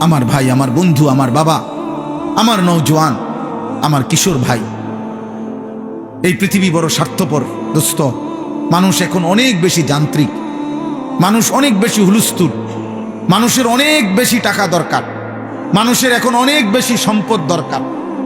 আমার ভাই, আমার বন্ধু, আমার বাবা, আমার নৌজওয়ান আমার কিশোর ভাই। এই পৃথিবী বড় স্বার্থপর দোস্ত মানুষ এখন অনেক বেশি যান্ত্রিক। মানুষ অনেক বেশি হুলস্থুল। মানুষের অনেক বেশি টাকা দরকার। মানুষের এখন অনেক বেশি সম্পদ দরকার।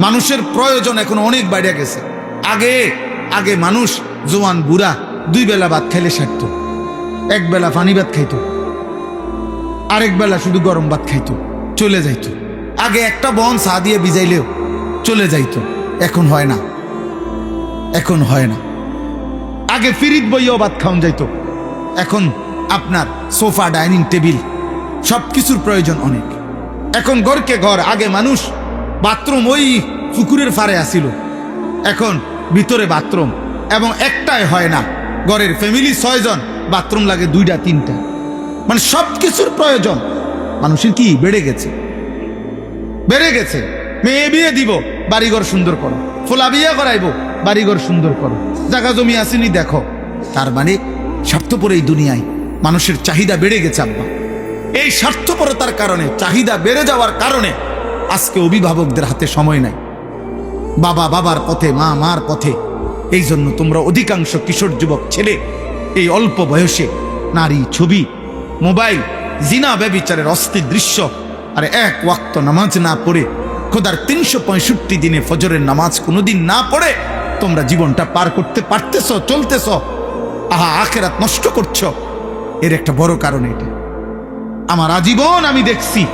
মানুষের প্রয়োজন এখন অনেক বাইরে গেছে। আগে আগে মানুষ, জোয়ান, বুড়া, দুই বেলা ভাত খাইলে সারত। এক বেলা পানি ভাত খাইত। আরেক বেলা শুধু গরম ভাত খাইতো। চলে যাইতো। আগে একটা বন চা দিয়ে ভিজাইলেও চলে যাইতো। এখন হয় না। এখন হয় না। আগে ফিরিত বইও ভাত খাওয়ান যাইতো। এখন আপনার সোফা, ডাইনিং টেবিল সব কিছুর প্রয়োজন অনেক। এখন ঘরকে ঘর, আগে মানুষ বাথরুম ওই পুকুরের ফারে আসিল এখন ভিতরে বাথরুম এবং একটাই হয় না। ঘরের ফ্যামিলি ছয়জন, বাথরুম লাগে দুইটা, তিনটা। মানে সব কিছুর প্রয়োজন। মানুষের কি? বেড়ে গেছে। বেড়ে গেছে। মেয়ে বিয়ে দিব, বাড়িঘর সুন্দর করো। ফোলা বিয়ে করাইবো, বাড়িঘর সুন্দর করো। জায়গা জমি আসেনি, দেখো। তার মানে স্বার্থপর এই দুনিয়ায় মানুষের চাহিদা বেড়ে গেছে, আব্বা। এই স্বার্থপরতার কারণে, চাহিদা বেড়ে যাওয়ার কারণে আজকে অভিভাবকদের হাতে সময় নাই। বাবা বাবার পথে, মা মার পথে। এই জন্য তোমরা অধিকাংশ কিশোর যুবক ছেলে, এই অল্প বয়সে নারী ছবি, মোবাইল জিনা ব্যবিচারের অস্থির দৃশ্য। আর এক ওয়াক্ত নামাজ না পড়ে, খোদার তিনশো পঁয়ষট্টি দিনে ফজরের নামাজ কোনোদিন না পড়ে, তোমরা জীবনটা পার করতে পারতেছ, চলতেছ। আহা, আখেরাত নষ্ট করছ। এর একটা বড় কারণ এটা। আমার আজীবন আমি দেখছি।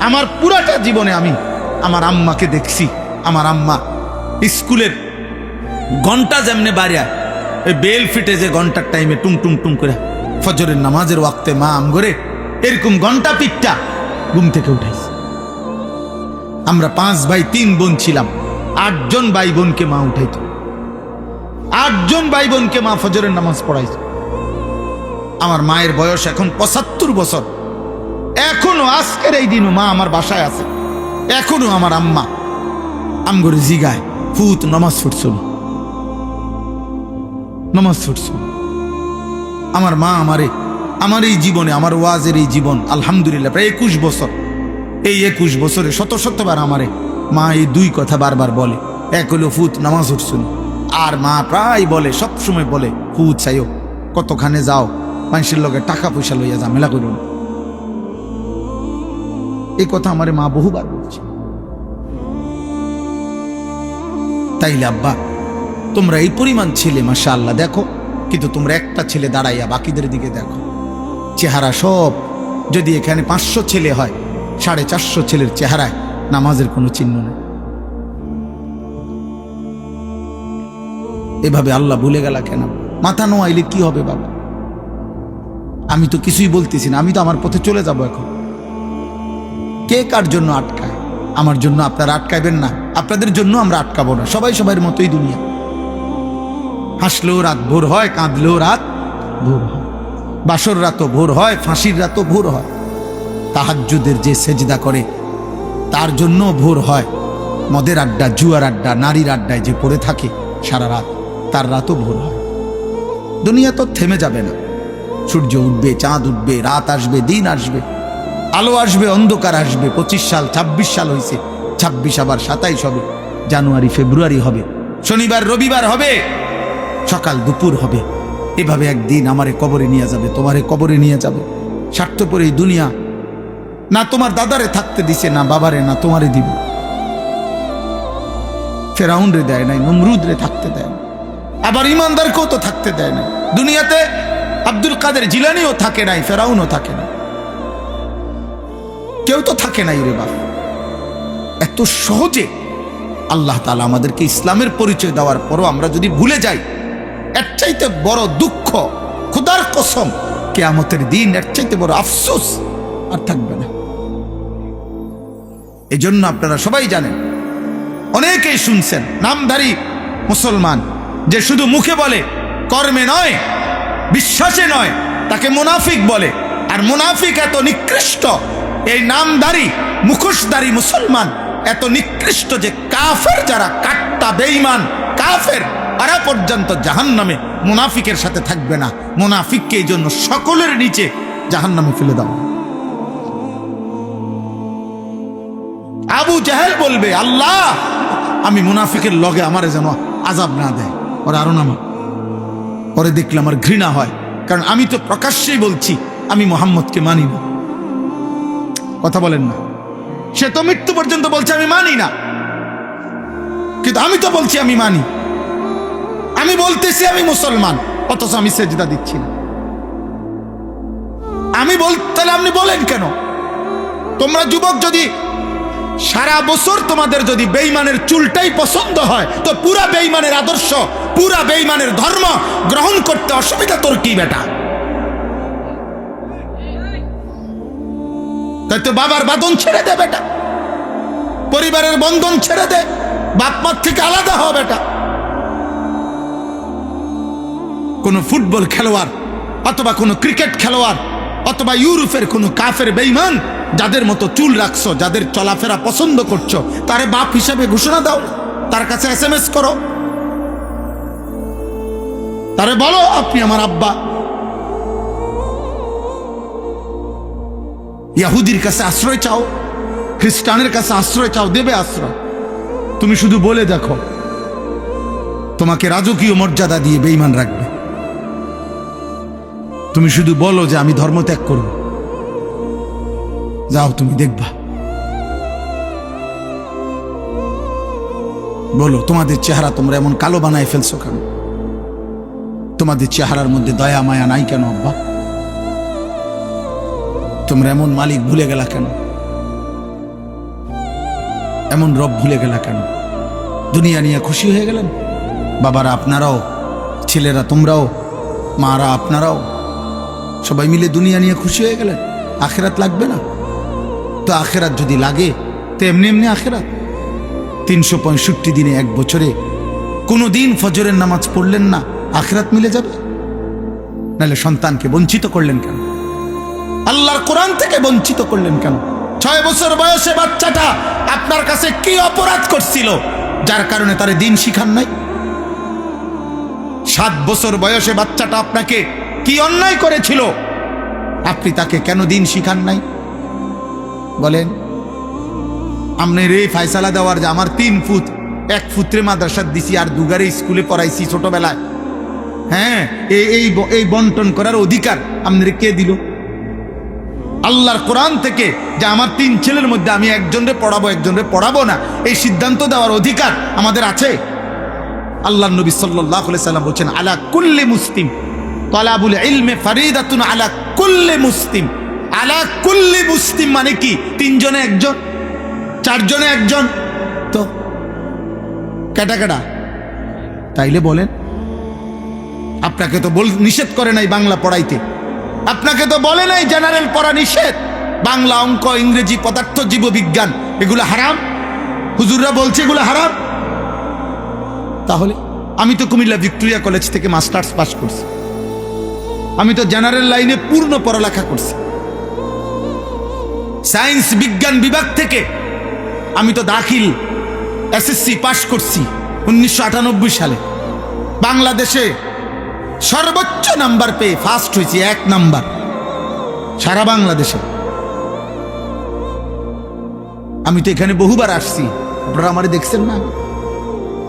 আমার পুরাটা জীবনে আমি আমার আম্মাকে দেখছি। আমার আম্মা স্কুলের ঘণ্টা যেমনে বাড়িয়া, ওই বেল ফিটে যে ঘণ্টার টাইমে টুং টুং টুং করে ফজরের নামাজের ওয়াক্তে মা আম করে এরকম ঘণ্টা পিঠটা ঘুম থেকে উঠাইছে। আমরা পাঁচ ভাই, তিন বোন ছিলাম। আটজন ভাই বোনকে মা উঠাইতো। আটজন ভাই বোনকে মা ফজরের নামাজ পড়াইছে। আমার মায়ের বয়স এখন পঁচাত্তর বছর। এখনও আজকের এই দিনও মা আমার বাসায় আছে। এখনও আমার আম্মা আমগরে জিগায়, ফুত, নমাজ ফুটছিল নমাজ ফুটছিল আমার মা আমারে, আমার এই জীবনে, আমার ওয়াজের এই জীবন, আলহামদুলিল্লাহ, প্রায় একুশ বছর। এই একুশ বছরে শত শতবার আমারে মা এই দুই কথা বারবার বলে। এক হলো, ফুত, নামাজ উঠছিল আর মা প্রায় বলে সব সময় বলে, ফুত চাইও কতখানে যাও, মানুষের লগে টাকা পয়সা লইয়া ঝামেলা করো না। এই কথা আমারে মা বহুবার বলছে। তাইলে আব্বা, তোমরা এই পরিমাণ ছেলে মাসা আল্লাহ দেখো কিন্তু তোমরা একটা ছেলে দাঁড়াইয়া বাকিদের দিকে দেখো। চেহারা সব যদি এখানে পাঁচশো ছেলে হয়, সাড়ে চারশো ছেলের চেহারায় নামাজের কোনো চিহ্ন নেই। এভাবে আল্লাহ ভুলে গেল কেন? মাথা নোয়াইলে কি হবে বাবা? আমি তো কিছুই বলতেছি না, আমি তো আমার পথে চলে যাব এখন। কে কার জন্য আটকায়? আমার জন্য আপনারা আটকাইবেন না, আপনাদের জন্য আমরা আটকাবো না, সবাই সবার মতোই দুনিয়া। হাসলেও রাত ভোর হয় কাঁদলেও রাত ভোর হয়। বাসর রাতও ভোর হয়, ফাঁসির রাতও ভোর হয়। তাহাজ্জুদের যে সেজদা করে, তার জন্য ভোর হয়। মদের আড্ডা, জুয়ার আড্ডা, নারীর আড্ডায় যে পড়ে থাকে সারা রাত, তার রাতও ভোর হয়। দুনিয়া তো থেমে যাবে না। সূর্য উঠবে, চাঁদ উঠবে, রাত আসবে, দিন আসবে। আলো আসবে, অন্ধকার আসবে। পঁচিশ সাল ২৬ সাল হয়েছে ২৬ আবার সাতাইশ হবে। জানুয়ারি, ফেব্রুয়ারি হবে। শনিবার, রবিবার হবে। সকাল দুপুর হবে। এভাবে একদিন আমারে কবরে নিয়ে যাবে, তোমারে কবরে নিয়ে যাবে। স্বার্থপর এই দুনিয়া। না তোমার দাদারে থাকতে দিছে, না বাবারে, না তোমারে দিবে। ফেরাউন রে দেয় নাই নমরুদ রে থাকতে দেয় না। আবার ইমানদারকেও তো থাকতে দেয় না দুনিয়াতে আব্দুল কাদের জিলানিও থাকে নাই, ফেরাউনও থাকে না কেউ তো থাকে নাই রে বাপ। এত সহজে আল্লাহ তালা আমাদেরকে ইসলামের পরিচয় দেওয়ার পরও আমরা যদি ভুলে যাই এর চাইতে বড় দুঃখ খুদার কসম, কেয়ামতের দিন এর চাইতে বড় আফসোস আর থাকবে না। এই জন্য আপনারা সবাই জানেন, অনেকেই শুনছেন, নামধারী মুসলমান, যে শুধু মুখে বলে, কর্মে নয়, বিশ্বাসে নয়, তাকে মুনাফিক বলে। আর মুনাফিক এত নিকৃষ্ট, এই নামধারী, মুখোশধারী মুসলমান এত নিকৃষ্ট যে কাফের যারা কাট্টা, বেঈমান, কাফের পর্যন্ত জাহান্নামে মুনাফিকের সাথে থাকবে না। মুনাফিককে এই জন্য সকলের নিচে জাহান্নামে ফেলে দাও। আবু জাহেল বলবে, আল্লাহ, আমি মুনাফিকের লগে আমারে যেন আজাব না দেয়। ওরা আরও নামা পরে দেখলে আমার ঘৃণা হয়, কারণ আমি তো প্রকাশ্যেই বলছি, আমি মোহাম্মদকে মানি না। কথা বলেন না। সে তো মৃত্যু পর্যন্ত বলছে, আমি মানি না। কিন্তু আমি তো বলছি, আমি মানি। আমি বলতেছি আমি মুসলমান, অথচ আমি সেজদা দিচ্ছি না। আমি বল, তাহলে আপনি বলেন কেন? তোমরা যুবক যদি সারা বছর তোমাদের যদি বেইমানের চুলটাই পছন্দ হয়, তো পুরা বেইমানের আদর্শ, পুরা বেইমানের ধর্ম গ্রহণ করতে অসুবিধা তোর কি বেটা? তাই তো বাবার বাদন ছেড়ে দে বেটা। পরিবারের বন্ধন ছেড়ে দে। বাপ মার থেকে আলাদা হ বেটা। কোনো ফুটবল খেলোয়াড় অথবা কোনো ক্রিকেট খেলোয়াড় অথবা ইউরোপের কোনো কাফের বেইমান যাদের মতো চুল রাখছো, যাদের চলাফেরা পছন্দ করছ, তারে বাপ হিসাবে ঘোষণা দাও, তার কাছে এস এম এস করো। তারে বলো, আপনি আমার আব্বা। ইয়াহুদির কাছে আশ্রয় চাও, খ্রিস্টানের কাছে আশ্রয় চাও, দেবে আশ্রয়। তুমি শুধু বলে দেখো, তোমাকে রাজকীয় মর্যাদা দিয়ে বেইমান রাখবে। তুমি শুধু বলো যে আমি ধর্ম ত্যাগ করব। যাও, তুমি দেখবা। বলো, তোমাদের চেহারা তোমরা এমন কালো বানায় ফেলছো কেন? তোমাদের চেহারার মধ্যে দয়া, মায়া নাই কেন, আব্বা? তোমরা এমন মালিক ভুলে গেলা কেন? এমন রব ভুলে গেলা কেন? দুনিয়া নিয়ে খুশি হয়ে গেলেন? বাবারা আপনারাও, ছেলেরা তোমরাও, মারা আপনারাও। সবাই মিলে দুনিয়া নিয়ে খুশি হয়ে গেলেন। আখেরাত লাগবে না। তো আখেরাত যদি লাগে তো এমনি এমনি আখেরাত। তিনশো পঁয়ষট্টি দিনে এক বছরে কোনো দিন ফজরের নামাজ পড়লেন না, আখেরাত মিলে যাবে? নাহলে সন্তানকে বঞ্চিত করলেন কেন? আল্লাহর কোরআন থেকে বঞ্চিত করলেন কেন? ছয় বছর বয়সে বাচ্চাটা আপনার কাছে কি অপরাধ করছিল, যার কারণে তার দিন শিখান নাই? সাত বছর বয়সে বাচ্চাটা আপনাকে কি অন্যায় করেছিল? আপনি তাকে কেন দিন শিখান নাই? বলেন আপনি রে ফায়সালা দেওয়ার যে আমার তিন ফুট এক ফুত্রে মাদ্রাসার দিছি আর দুগারে স্কুলে পড়াইছি ছোটবেলায়। হ্যাঁ এই এই এই বন্টন করার অধিকার আপনার কে দিল? আল্লাহর কোরআন থেকে যে আমার তিন ছেলের মধ্যে আমি একজনরে পড়াবো একজনরে পড়াবো না, এই সিদ্ধান্ত দেওয়ার অধিকার আমাদের আছে। আল্লাহ নবী সাল্লাহ সাল্লাম বলছেন, আলা কুল্লি মুসলিম। তলাবুল ইলমে ফারিদাতুন আলা কুল্লি মুসলিম। আলা কুল্লি মুসলিম মানে কি? তিনজনে একজন? চারজনে একজন? তো কেটা কেটা? তাইলে বলেন। আপনাকে তো বল নিষেধ করে নাই বাংলা পড়াইতে। আপনাকে তো বলে নাই জেনারেল পড়া নিষেধ। বাংলা অঙ্ক, ইংরেজি, পদার্থ, জীববিজ্ঞান, এগুলো হারাম? হুজুররা বলছে এগুলো হারাম? তাহলে আমি তো কুমিল্লা ভিক্টোরিয়া কলেজ থেকে মাস্টার্স পাস করছি। আমি তো জেনারেল লাইনে পূর্ণ পড়ালেখা করছি। সায়েন্স বিজ্ঞান বিভাগ থেকে আমি তো দাখিল এসএসসি পাশ করছি উনিশশো আটানব্বই সালে। বাংলাদেশে সর্বোচ্চ নাম্বার পেয়ে ফার্স্ট হয়েছি, এক নাম্বার। সারা বাংলাদেশে। আমি তো এখানে বহুবার আসছি। আপনারা আমারে দেখছেন না?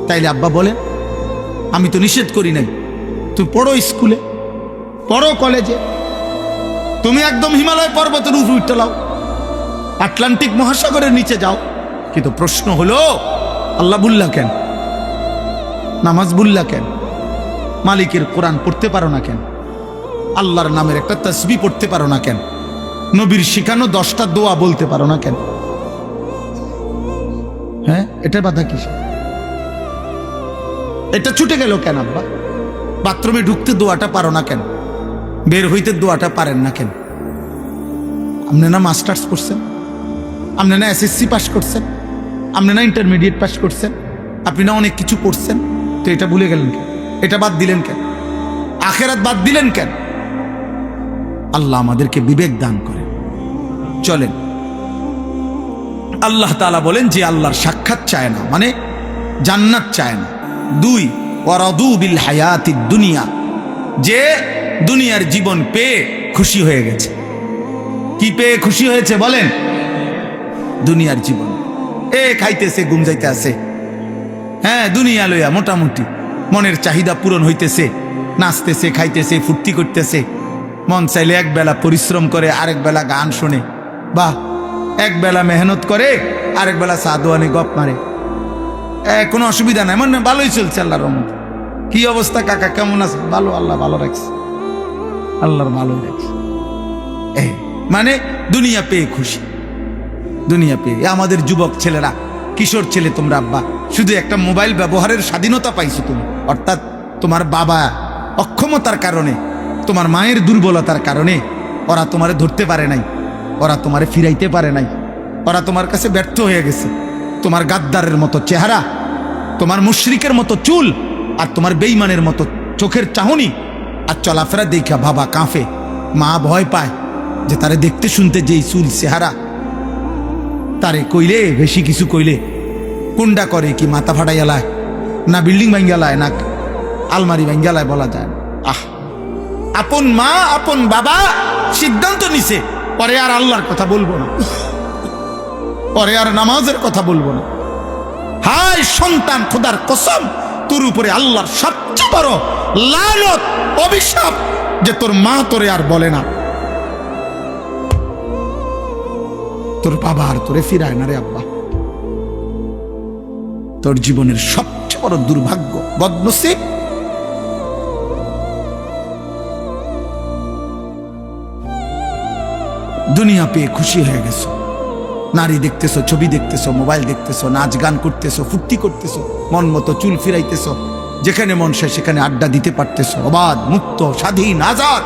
তাইলে আব্বা বলেন, আমি তো নিষেধ করি নাই। তুমি পড়ো স্কুলে। পড়ো কলেজে। তুমি একদম হিমালয় পর্বতের উপর উঠতে লাও আটলান্টিক মহাসাগরের নিচে যাও। কিন্তু প্রশ্ন হলো, আল্লাহ বুল্লা কেন? নামাজ বুল্লা কেন? মালিকের কোরআন পড়তে পারো না কেন? আল্লাহর নামের একটা তসবি পড়তে পারো না কেন? নবীর শিখানো দশটা দোয়া বলতে পারো না কেন? হ্যাঁ এটা বাধা কিসে এটা ছুটে গেল কেন আব্বা? বাথরুমে ঢুকতে দোয়াটা পারো না কেন? বের হইতে দোয়াটা পারেন না কেন? আপনি না মাস্টার্স করছেন? আপনি না এসএসসি পাস করছেন? আপনি না ইন্টারমিডিয়েট পাস করছেন? আপনি না অনেক কিছু করছেন? তো এটা ভুলে গেলেন কেন? এটা বাদ দিলেন কেন? আখেরাত বাদ দিলেন কেন? আল্লাহ আমাদেরকে বিবেক দান করে চলেন। আল্লাহ তালা বলেন যে আল্লাহর সাক্ষাৎ চায় না মানে জান্নাত চায় না। দুই, ওয়ারাদু বিল হায়াতি দুনিয়া। যে দুনিয়ার জীবন পেয়ে খুশি হয়ে গেছে। কি পেয়ে খুশি হয়েছে বলেন? দুনিয়ার জীবন। এ খাইতেছে গুম যাইতে আছে হ্যাঁ দুনিয়া লইয়া মোটামুটি। মনের চাহিদা পূরণ হইতেছে, নাচতেছে, খাইতেছে, ফুর্তি করতেছে। মন চাইলে এক বেলা পরিশ্রম করে, আরেক বেলা গান শোনে। বাহ, এক বেলা মেহনত করে, আরেক বেলা সাদোয়ানে গপ মারে। কোনো অসুবিধা নাই। মানে ভালোই চলছে আল্লাহর রহমত। কি অবস্থা, কাকা? কেমন আছে ভালো, আল্লাহ ভালো রাখছে। আল্লাহর ভালোই রাখছে এই, মানে দুনিয়া পেয়ে খুশি। দুনিয়া পেয়ে। আমাদের যুবক ছেলেরা কিশোর ছেলে তোমরা আব্বা শুধু একটা মোবাইল ব্যবহারের স্বাধীনতা পাইছো তুমি। অর্থাৎ তোমার বাবা অক্ষমতার কারণে তোমার মায়ের দুর্বলতার কারণে ওরা তোমারে ধরতে পারে নাই ওরা তোমারে ফিরাইতে পারে নাই ওরা তোমার কাছে ব্যর্থ হয়ে গেছে। তোমার গাদ্দারের মতো চেহারা তোমার মুশরিকের মতো চুল আর তোমার বেইমানের মতো চোখের চাহনি আর চলাফেরা দেখা বাবা কাঁফে মা ভয় পায় যে তারে দেখতে শুনতে যেই চুল চেহারা। তারে কইলে, বেশি কিছু কইলে। কুন্ডা করে কি মাথা ফাটাইয়ালায় না বিল্ডিং ভাঙ্গালায় না আলমারি ভাঙ্গালায় বলা যায়। আহ! আপন মা, আপন বাবা সিদ্ধান্ত নিছে, পরে আর আল্লাহর কথা বলব না। পরে আর নামাজের কথা বলব না। হায় সন্তান খোদার কসম, তোর উপরে আল্লাহর সবচেয়ে বড় লালত অভিশাপ যে তোর মা তোরে আর বলে না। তোর বাবা আর তোরে ফিরায় না রে আব্বা। তোর জীবনের সবচেয়ে বড় দুর্ভাগ্য, বদনসিব। দুনিয়া পেয়ে খুশি হয়ে গেছো। নারী দেখতেছো, ছবি দেখতেছো, মোবাইল দেখতেছো, নাচ গান করতেছো, ফুর্তি করতেছো, মন মতো চুল ফিরাইতেছো। যেখানে মন সেখানে আড্ডা দিতে পারতেছো। অবাধ মুক্ত স্বাধীন আজাদ।